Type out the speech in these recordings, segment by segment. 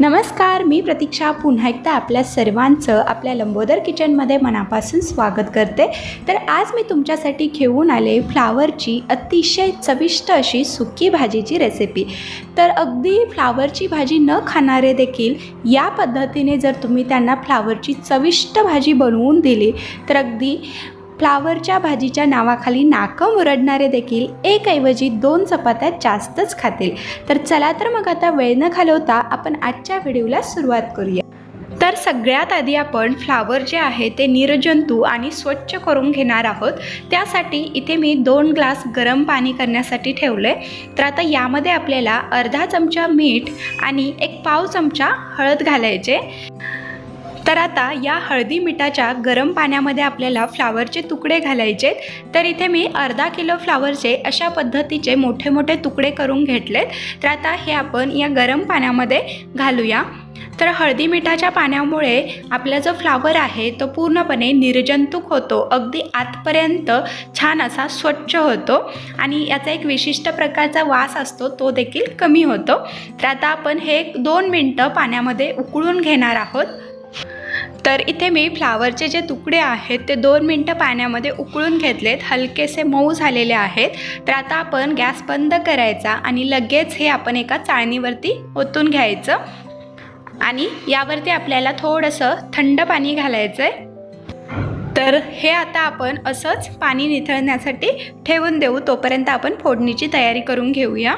नमस्कार मी प्रतीक्षा. पुन्हा एकदा आपल्या सर्वांचं आपल्या लंबोदर किचनमध्ये मनापासून स्वागत करते. तर आज मी तुमच्यासाठी घेऊन आले फ्लावरची अतिशय चविष्ट अशी सुकी भाजीची रेसिपी तर अगदी फ्लावरची भाजी न खाणारे देखील या पद्धतीने जर तुम्ही त्यांना फ्लावरची चविष्ट भाजी बनवून दिली तर अगदी फ्लावरच्या भाजीच्या नावाखाली नाकं मुरडणारे देखील एकऐवजी दोन चपात्या जास्तच खातील. तर चला तर मग आता वेळ न घालवता आपण आजच्या व्हिडिओला सुरुवात करूया. तर सगळ्यात आधी आपण फ्लावर जे आहे ते निर्जंतू आणि स्वच्छ करून घेणार आहोत. त्यासाठी इथे मी दोन ग्लास गरम पाणी करण्यासाठी ठेवलं आहे तर आता यामध्ये आपल्याला अर्धा चमचा मीठ आणि एक पाव चमचा हळद घालायचे. तर आता या हळदी मिठाच्या गरम पाण्यामध्ये आपल्याला फ्लावरचे तुकडे घालायचे तर इथे मी अर्धा किलो फ्लावरचे अशा पद्धतीचे मोठे मोठे तुकडे करून घेतलेत. तर आता हे आपण या गरम पाण्यामध्ये घालूया. तर हळदी मिठाच्या पाण्यामुळे आपला जो फ्लावर आहे तो पूर्णपणे निर्जंतुक होतो. अगदी आतपर्यंत छान असा स्वच्छ होतो आणि याचा एक विशिष्ट प्रकारचा वास असतो तो देखील कमी होतो. तर आता आपण हे एक दोन मिनटं पाण्यामध्ये उकळून घेणार आहोत. तर इथे मी फ्लावरचे जे तुकडे आहेत ते दोन मिनटं पाण्यामध्ये उकळून घेतलेत. हलकेसे मऊ झालेले आहेत. तर आता आपण गॅस बंद करायचा आणि लगेच हे आपण एका चाळणीवरती ओतून घ्यायचं. आणि यावरती आपल्याला थोडंसं थंड पाणी घालायचं आहे तर हे आता आपण असंच पाणी निथळण्यासाठी ठेवून देऊ. तोपर्यंत आपण फोडणीची तयारी करून घेऊया.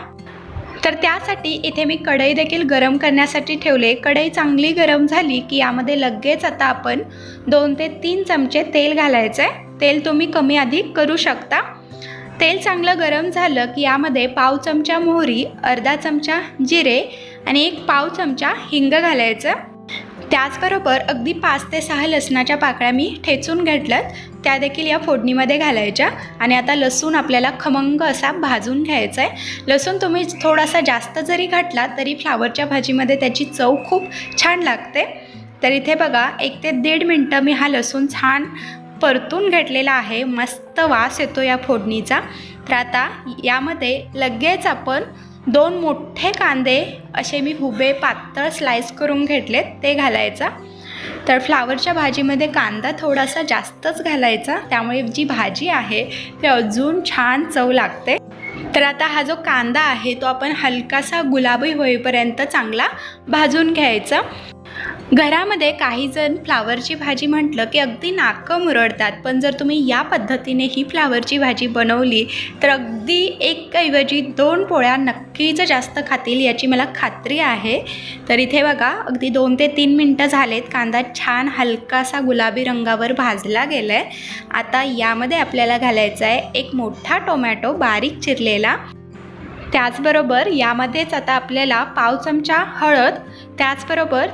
तर त्यासाठी इथे मी कढई देखील गरम करण्यासाठी ठेवले. कढई चांगली गरम झाली की यामध्ये लगेच आता आपण दोन ते तीन चमचे तेल घालायचं आहे तेल तुम्ही कमी अधिक करू शकता. तेल चांगलं गरम झालं की यामध्ये पाव चमचा मोहरी अर्धा चमचा जिरे आणि एक पाव चमचा हिंग घालायचं. त्याचबरोबर अगदी पाच ते सहा लसणाच्या पाकळ्या मी ठेचून घेतल्यात. त्या देखील या फोडणीमध्ये घालायच्या. आणि आता लसूण आपल्याला खमंग असा भाजून घ्यायचा आहे लसूण तुम्ही थोडासा जास्त जरी घातला तरी फ्लावरच्या भाजीमध्ये त्याची चव खूप छान लागते. तर इथे बघा एक ते दीड मिनटं मी हा लसूण छान परतून घेतलेला आहे. मस्त वास येतो या फोडणीचा. तर आता यामध्ये लगेच आपण दोन मोठे कांदे असे मी हुबे पातळ स्लाइस करून घेतलेत ते घालायचा. तर फ्लावरच्या भाजीमध्ये कांदा थोडासा जास्तच घालायचा. त्यामुळे जी भाजी आहे ते अजून छान चव लागते. तर आता हा जो कांदा आहे तो आपण हलकासा गुलाबी होईपर्यंत चांगला भाजून घ्यायचा. घरामध्ये काही जण फ्लावरची भाजी म्हटलं की अगदी नाकं मुरडतात. पण जर तुम्ही या पद्धतीने ही फ्लावरची भाजी बनवली तर अगदी एक ऐवजी दोन पोळ्या नक्कीच जास्त खातील याची मला खात्री आहे. तर इथे बघा अगदी दोन ते तीन मिनटं झालेत. कांदा छान हलकासा गुलाबी रंगावर भाजला गेला आहे आता यामध्ये आपल्याला घालायचा आहे एक मोठा टोमॅटो बारीक चिरलेला. त्याचबरोबर यामध्येच आता आपल्याला पाव चमचा हळद त्याचबरोबर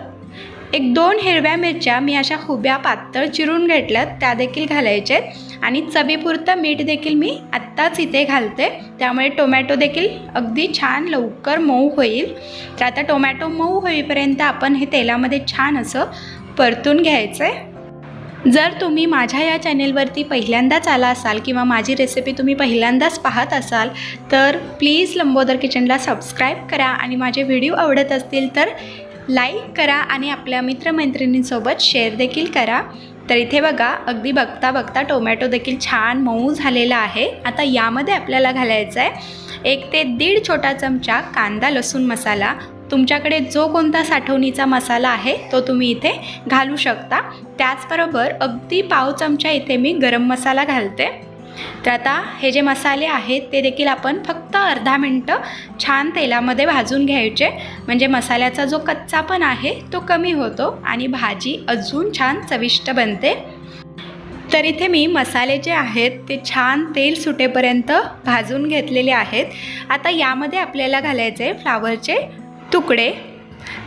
एक दोन हिरव्या मिरच्या मी अशा हुब्या पातळ चिरून घेतल्यात त्या देखील घालायचे आणि चवीपुरतं मीठ देखील मी आत्ताच इथे घालते. त्यामुळे टोमॅटो देखील अगदी छान लवकर मऊ होईल. तर आता टोमॅटो मऊ होईपर्यंत आपण हे तेलामध्ये छान असं परतून घ्यायचं. आहे जर तुम्ही माझ्या या चॅनेलवरती पहिल्यांदाच आला असाल किंवा माझी रेसिपी तुम्ही पहिल्यांदाच पाहत असाल तर प्लीज लंबोदर किचनला सबस्क्राईब करा. आणि माझे व्हिडिओ आवडत असतील तर लाईक करा आणि आपल्या मित्रमैत्रिणींसोबत शेअर देखील करा. तर इथे बघा अगदी बघता बघता टोमॅटो देखील छान मऊ झालेला आहे. आता यामध्ये आपल्याला घालायचं आहे एक ते दीड छोटा चमचा कांदा लसूण मसाला. तुमच्याकडे जो कोणता साठवणीचा मसाला आहे तो तुम्ही इथे घालू शकता. त्याचबरोबर अगदी पाव चमचा इथे मी गरम मसाला घालते. तर आता हे जे मसाले आहेत ते देखील आपण फक्त अर्धा मिनटं छान तेलामध्ये भाजून घ्यायचे. म्हणजे मसाल्याचा जो कच्चापण आहे तो कमी होतो आणि भाजी अजून छान चविष्ट बनते. तर इथे मी मसाले जे आहेत ते छान तेल सुटेपर्यंत भाजून घेतलेले आहेत. आता यामध्ये आपल्याला घालायचे फ्लावरचे तुकडे.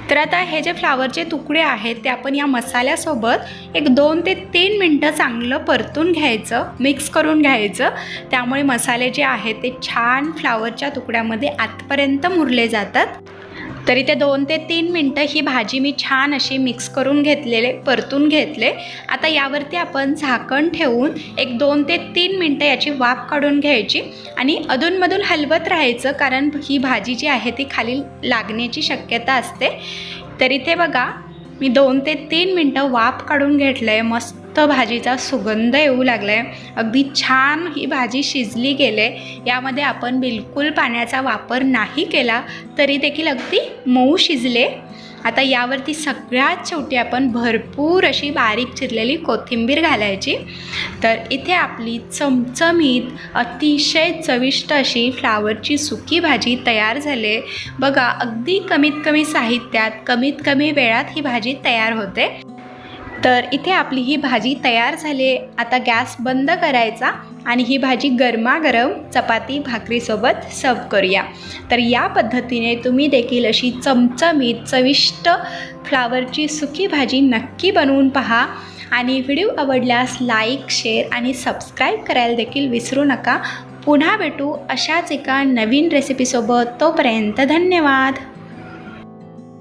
तर आता हे जे फ्लावरचे तुकडे आहेत ते आपण या मसाल्यासोबत एक दोन ते तीन मिनटं चांगलं परतून घ्यायचं मिक्स करून घ्यायचं. त्यामुळे मसाले जे आहेत ते छान फ्लावरच्या तुकड्यामध्ये आतपर्यंत मुरले जातात. तरी ते दोन ते तीन मिनटं ही भाजी मी छान अशी मिक्स करून घेतलेले परतून घेतले. आता यावरती आपण झाकण ठेवून एक दोन ते तीन मिनटं याची वाफ काढून घ्यायची आणि अधूनमधून हलवत राहायचं कारण ही भाजी जी आहे ती खाली लागण्याची शक्यता असते. तर इथे बघा मी दोन ते तीन मिनटं वाफ काढून घेतलं आहे मस्त भाजीचा सुगंध येऊ लागला आहे अगदी छान ही भाजी शिजली गेले यामध्ये आपण बिलकुल पाण्याचा वापर नाही केला तरी देखील अगदी मऊ शिजले. आता यावरती सगळ्यात शेवटी आपण भरपूर अशी बारीक चिरलेली कोथिंबीर घालायची. तर इथे आपली चमचमीत अतिशय चविष्ट अशी फ्लावरची सुकी भाजी तयार झाली आहे. बघा अगदी कमीत कमी साहित्यात कमीत कमी वेळात ही भाजी तयार होते. तर इथे आपली ही भाजी तयार झाली आता गॅस बंद करायचा आणि ही भाजी गरमागरम चपाती भाकरीसोबत सर्व करूया. तर या पद्धतीने तुम्ही देखील अशी चमचमीत चविष्ट फ्लावरची सुकी भाजी नक्की बनवून पहा. आणि व्हिडिओ आवडल्यास लाईक शेअर आणि सबस्क्राईब करायला देखील विसरू नका. पुन्हा भेटू अशाच एका नवीन रेसिपीसोबत तोपर्यंत धन्यवाद.